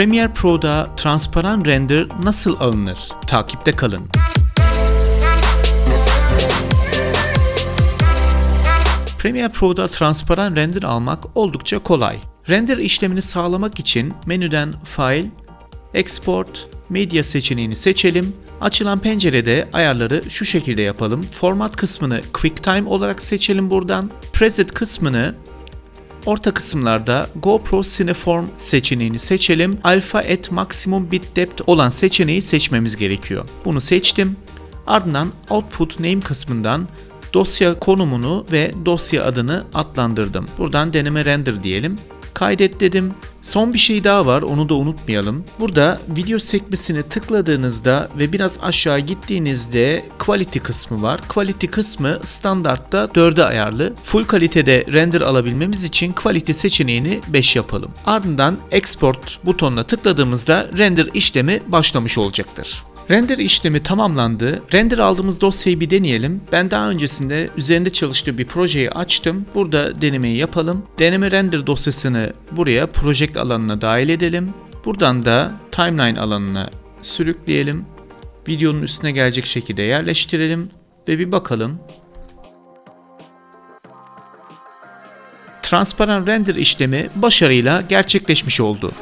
Premiere Pro'da transparan render nasıl alınır? Takipte kalın. Premiere Pro'da transparan render almak oldukça kolay. Render işlemini sağlamak için menüden File, Export, Media seçeneğini seçelim. Açılan pencerede ayarları şu şekilde yapalım. Format kısmını QuickTime olarak seçelim buradan. Preset kısmını Orta kısımlarda GoPro Cineform seçeneğini seçelim. Alpha at Maximum Bit Depth olan seçeneği seçmemiz gerekiyor. Bunu seçtim. Ardından Output Name kısmından dosya konumunu ve dosya adını adlandırdım. Buradan deneme render diyelim. Kaydet dedim. Son bir şey daha var onu da unutmayalım. Burada video sekmesini tıkladığınızda ve biraz aşağı gittiğinizde quality kısmı var. Quality kısmı standartta 4'e ayarlı. Full kalitede render alabilmemiz için quality seçeneğini 5 yapalım. Ardından export butonuna tıkladığımızda render işlemi başlamış olacaktır. Render işlemi tamamlandı. Render aldığımız dosyayı bir deneyelim. Ben daha öncesinde üzerinde çalıştığım bir projeyi açtım. Burada denemeyi yapalım. Deneme render dosyasını buraya project alanına dahil edelim. Buradan da timeline alanına sürükleyelim. Videonun üstüne gelecek şekilde yerleştirelim ve bir bakalım. Transparan render işlemi başarıyla gerçekleşmiş oldu.